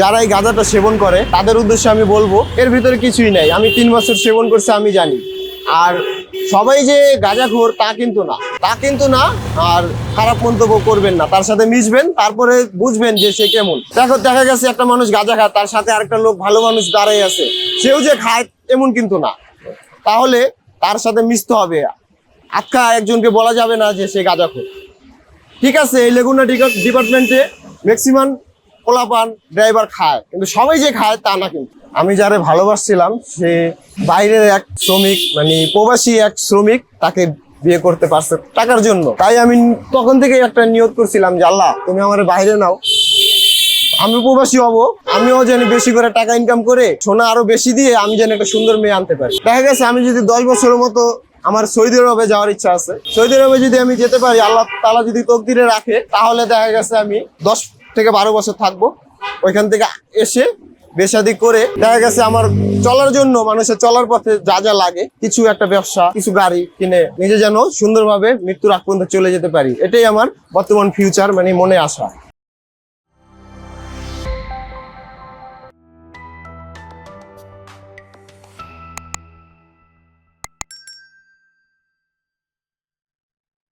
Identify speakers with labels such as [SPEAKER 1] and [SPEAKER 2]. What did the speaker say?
[SPEAKER 1] যারা এই গাঁজাটা সেবন করে, তাদের উদ্দেশ্যে আমি বলব, এর ভিতরে কিছুই নাই। আমি তিন বছর সেবন করছি, আমি জানি। আর সবাই যে গাঁজাখোর, তা কিন্তু না। তা কিন্তু না, আর খারাপ মন্তব্য করবেন না। তার সাথে মিশবেন, তারপরে বুঝবেন যে সে কেমন। দেখো, দেখা গেছে একটা মানুষ গাঁজা খায়, তার সাথে আরেকটা লোক ভালো মানুষ দাঁড়াই আছে। সেও যে খায়, এমন কিন্তু না। তাহলে তার সাথে মিশতে হবে। আজকা একজনকে বলা যাবে না যে সে গাঁজাখোর। ঠিক আছে, এই লেগুনা ডিপার্টমেন্টে ম্যাক্সিমাম পোলাপান ড্রাইভার খায়, কিন্তু সবাই যে খায় তা না কিন্তু। আমি যারে ভালোবাসছিলাম, সে বাইরের এক শ্রমিক মানে প্রবাসী এক শ্রমিক, তাকে বিয়ে করতে পারছে টাকার জন্য। তাই আমি তখন থেকে একটা নিয়োগ করছিলাম যে, আল্লাহ, তুমি আমার বাইরে নাও। আমি প্রবাসী হব, আমিও যেন বেশি করে টাকা ইনকাম করে সোনা আরও বেশি দিয়ে আমি যেন একটা সুন্দর মেয়ে আনতে পারি। দেখা গেছে, আমি যদি দশ বছরের মতো আমার সৌদি আরবে যাওয়ার ইচ্ছা আছে। সৌদি আরবে যদি আমি যেতে পারি, আল্লাহ তালা যদি তকদিরে রাখে, তাহলে দেখা গেছে আমি দশ থেকে বারো বছর থাকব। ওইখান থেকে এসে বেশাদি করে দেখা গেছে আমার চলার জন্য, মানুষের চলার পথে যা যা লাগে, কিছু একটা ব্যবসা, কিছু গাড়ি কিনে নিজে যেন সুন্দরভাবে মৃত্যুর আগ পর্যন্ত চলে যেতে পারি। এটাই আমার বর্তমান ফিউচার মানে মনে আসা